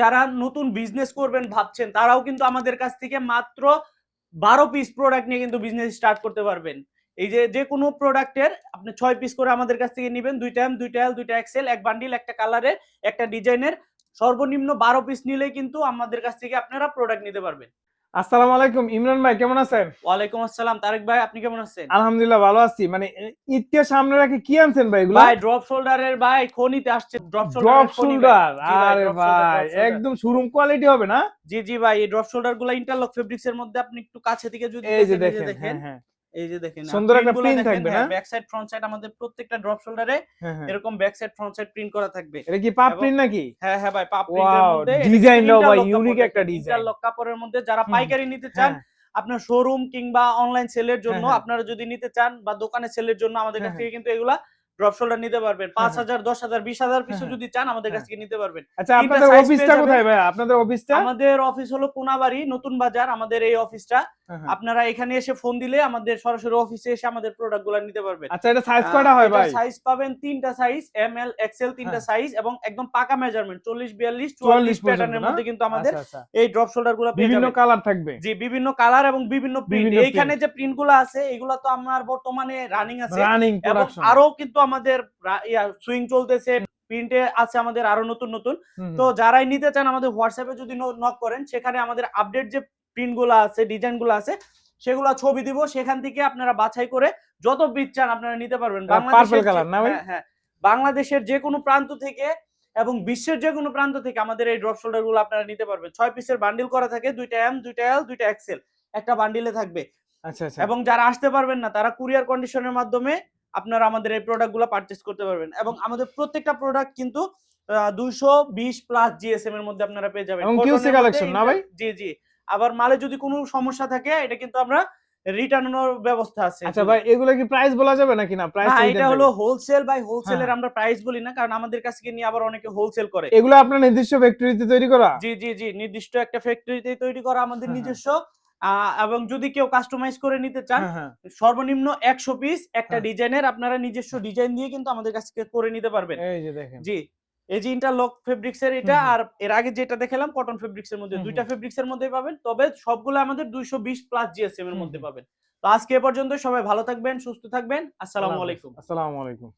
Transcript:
যারা নতুন বিজনেস করবেন ভাবছেন, তারাও কিন্তু আমাদের কাছ থেকে মাত্র বারো পিস প্রোডাক্ট নিয়ে কিন্তু বিজনেস স্টার্ট করতে পারবেন। এই যে যে কোনো প্রোডাক্টের আপনি ছয় পিস করে আমাদের কাছ থেকে নেবেন, দুইটা এম দুইটা এল দুইটা এক্সেল এক বান্ডিল একটা কালারের একটা ডিজাইনের সর্বনিম্ন বারো পিস নিলেই কিন্তু আমাদের কাছ থেকে আপনারা প্রোডাক্ট নিতে পারবেন। আসসালামু আলাইকুম ইমরান ভাই কেমন আছেন? ওয়ালাইকুম আসসালাম তারেক ভাই আপনি কেমন আছেন? আলহামদুলিল্লাহ ভালো আছি। মানে ঈদকে সামনে রাখে কি আনছেন ভাই এগুলো? ভাই ড্রপ শোল্ডারের ভাই খনিতে আসছে ড্রপ ড্রপ শোল্ডার শোল্ডার আরে ভাই একদম শোরুম কোয়ালিটি হবে না? জি জি ভাই এই ড্রপ শোল্ডারগুলো ইন্টারলক ফেব্রিক্স এর মধ্যে আপনি একটু কাছে থেকে যদি দেখেন হ্যাঁ হ্যাঁ। এই যে দেখেন সুন্দর একটা print থাকবে, না? ব্যাক সাইড ফ্রন্ট সাইড আমাদের প্রত্যেকটা ড্রপ শোল্ডারে হ্যাঁ, হ্যাঁ। এরকম back side front side print করা থাকবে এটা কি পাপ প্রিন্ট নাকি হ্যাঁ হ্যাঁ ভাই পাপ প্রিন্টের মধ্যে ডিজাইনটাও ভাই ইউনিক একটা ডিজাইন ইন্টারলক কাপড়ের মধ্যে যারা পাইকারি নিতে চান হ্যাঁ আপনার শোরুম কিংবা অনলাইন সেলের জন্য। আপনারা যদি নিতে চান বা দোকানে সেলের জন্য আমাদের কাছ থেকে কিন্তু এগুলা ড্রপ শোল্ডার নিতে পারবেন পাঁচ হ্যাঁ। হাজার দশ হাজার বিশ হাজার পিসও হ্যাঁ, যদি চান আমাদের কাছ। থেকে নিতে পারবেন আচ্ছা আপনাদের অফিসটা কোথায় ভাই আপনাদের অফিসটা আমাদের অফিস হলো কোনাবাড়ি নতুন বাজার আমাদের এই অফিসটা। আপনারা এখানে এসে ফোন দিলে আমাদের সরাসরি অফিসে এসে আমাদের প্রোডাক্টগুলা নিতে পারবেন। আচ্ছা এটা সাইজ কয়টা হয় ভাই? সাইজ পাবেন তিনটা সাইজ এম এল এক্সেল তিনটা হ্যাঁ। সাইজ এবং একদম পাকা মেজারমেন্ট চল্লিশ বিয়াল্লিশ 44 চুয়াল্লিশ প্যাটার্নের মধ্যে কিন্তু আমাদের আচ্ছা, আচ্ছা। এই ড্রপ শোল্ডারগুলো বিভিন্ন কালার থাকবে। জি বিভিন্ন কালার এবং বিভিন্ন প্রিন্ট এইখানে যে প্রিন্টগুলো আছে এগুলো তো আমার বর্তমানে রানিং আছে। রানিং এবং প্রোডাকশন আরও কিন্তু আমাদের সুইং চলতেছে প্রিন্টে আছে আমাদের আরও নতুন নতুন। তো যারাই নিতে চান আমাদের হোয়াটসঅ্যাপে যদি নক করেন সেখানে আমাদের আপডেট যে প্রিন্টগুলো আছে ডিজাইনগুলো আছে সেগুলো ছবি দিব সেখান থেকে আপনারা বাছাই করে যত পিস চান আপনারা নিতে পারবেন। বাংলাদেশের যে- হ্যাঁ, হ্যাঁ। বাংলাদেশের যে কোনো প্রান্ত থেকে এবং বিশ্বের যে কোনো প্রান্ত থেকে আমাদের এই ড্রপ শোল্ডারগুলো আপনারা নিতে পারবেন। ছয় পিসের বান্ডিল করা থাকে দুইটা এম দুইটা এল দুইটা এক্সেল একটা বান্ডিলে থাকবে। আচ্ছা আচ্ছা। এবং যারা আসতে পারবেন না তারা কুরিয়ার কন্ডিশনের মাধ্যমে আপনারা আমাদের এই প্রোডাক্টগুলো পারচেস করতে পারবেন। এবং আমাদের প্রত্যেকটা প্রোডাক্ট কিন্তু দুইশো বিশ প্লাস জিএসএম এর মধ্যে আপনারা পেয়ে যাবেন। এবং না ভাই? জি জি। আবার মালে যদি কোনো সমস্যা থাকে এটা কিন্তু আমরা রিটার্নের ব্যবস্থা আছে। আচ্ছা ভাই এগুলো কি প্রাইস বলা যাবে নাকি না? প্রাইস এটা হলো হোলসেল বাই হোলসেলের। আমরা প্রাইস বলি না কারণ আমাদের কাছ থেকে নিয়ে আবার অনেকে হোলসেল করে। এগুলো আপনার নির্দিষ্ট ফ্যাক্টরিতে তৈরি করা? জি জি জি নির্দিষ্ট একটা ফ্যাক্টরিতে তৈরি করা আমাদের হ্যাঁ, হ্যাঁ। নিজস্ব। এবং যদি কেউ কাস্টমাইজ করে নিতে চান হ্যাঁ সর্বনিম্ন একশো পিস একটা। ডিজাইনের আপনারা নিজস্ব ডিজাইন দিয়ে কিন্তু আমাদের কাছ থেকে করে নিতে পারবেন। এই যে দেখেন। জি এই যে ইন্টারলক ফেব্রিক্স এর এটা। আর এর আগে যেটা দেখালাম কটন ফেব্রিক্স এর মধ্যে দুইটা ফেব্রিক্স এর মধ্যে পাবেন তবে সবগুলো আমাদের দুইশো বিশ প্লাস জিএসএম এর মধ্যে পাবেন। তো আজকে এ পর্যন্ত সবাই ভালো থাকবেন সুস্থ থাকবেন আসসালামু আলাইকুম। আসসালামু আলাইকুম।